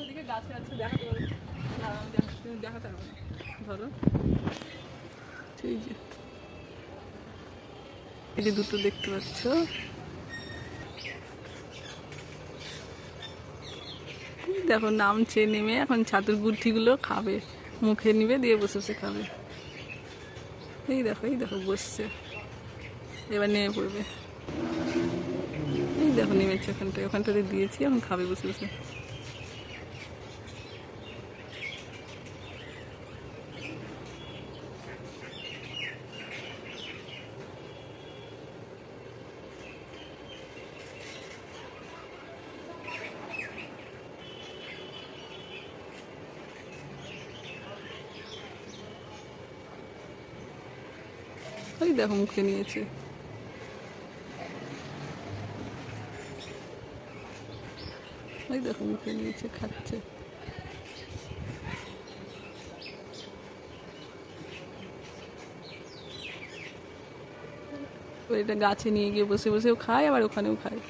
ওদিকে গাছে আছে দেখাতে দেখা- দেখাতে পারব ধরো। এই যে। এই যে দুটো দেখতে পাচ্ছ। দেখো নামছে নেমে এখন ছাতুর গুঠিগুলো খাবে। মুখে নিবে দিয়ে বসে বসে খাবে। এই দেখো এই দেখো বসছে। এবার নেমে পড়বে। দেখো নেমেছে ওখানটায় ওখানটাতে দিয়েছি এখন খাবে বসে বসে ওই দেখো মুখে নিয়েছে। ওই দেখো মুখে নিয়েছে, খাচ্ছে। এটা গাছে নিয়ে গিয়ে বসে বসেও খায়, আবার ওখানেও খায়।